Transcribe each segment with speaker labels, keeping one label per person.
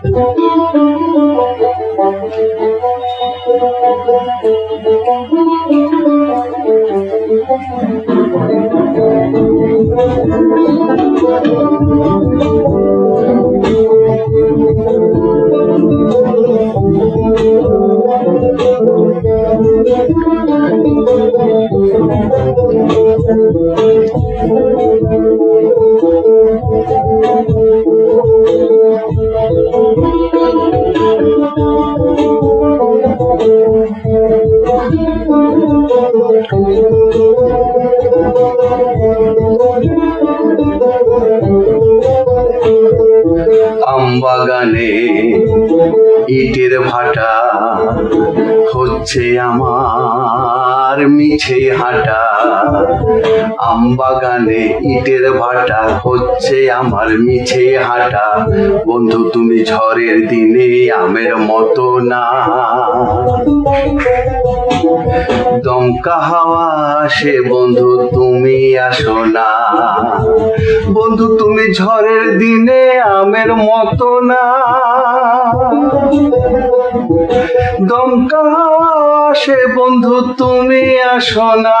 Speaker 1: 嗯。আমবাগানে ইটের ভাটা হচ্ছে আমার। মিছে হাঁটা। আমবাগানে ইটের ভাটা হচ্ছে আমার মিছে হাঁটা। বন্ধু, তুমি ঝড়ের দিনে আমের মতো না। দমকা হাওয়া আসে, বন্ধু, তুমি আসো না। বন্ধু, তুমি ঝড়ের দিনে আমের মতো না। দমকা হাওয়া বন্ধু তুমি আসো না।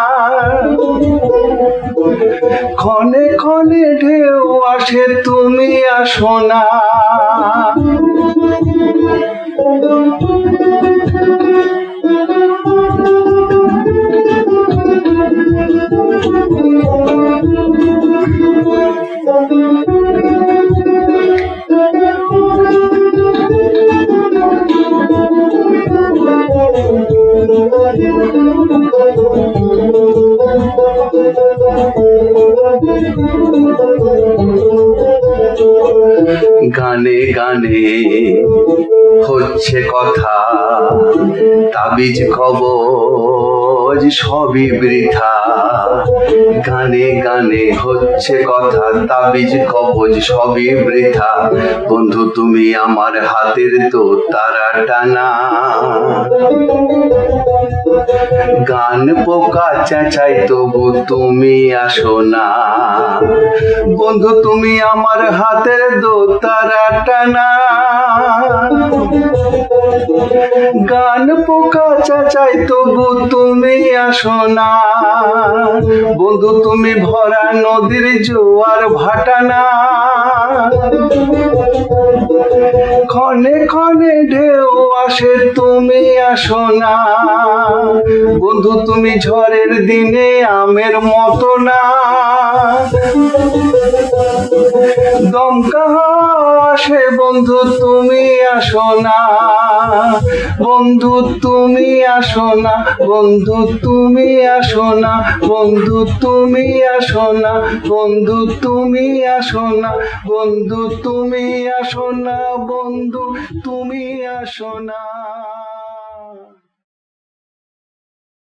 Speaker 1: ক্ষণে ক্ষণে ঢেউ আসে তুমি আসো না। গানে গানে হচ্ছে কথা, তাবিজ, কবজ সবই বৃথা। গানে গানে হচ্ছে কথা, তাবিজ, কবজ সবই বৃথা। বন্ধু, তুমি আমার হাতের তো তারা টানা গান পোকা চেঁচাই তবু তুমি আসো না। বন্ধু তুমি আমার হাতের দোতারা টানা। গান পোকা চেঁচাই, তবু তুমি আসো না। বন্ধু, তুমি ভরা নদীর জোয়ার ভাটানা। ক্ষণে ক্ষণে ঢেউ আসে, তুমি আসো না। বন্ধু, তুমি ঝড়ের দিনে আমের মতো না। দমকা আসে বন্ধু, তুমি আসো না। বন্ধু, তুমি আসো না। বন্ধু, তুমি আসো না। বন্ধু, তুমি আসো না। বন্ধু, তুমি আসো না। বন্ধু, তুমি আসো না। বন্ধু, তুমি আসো না।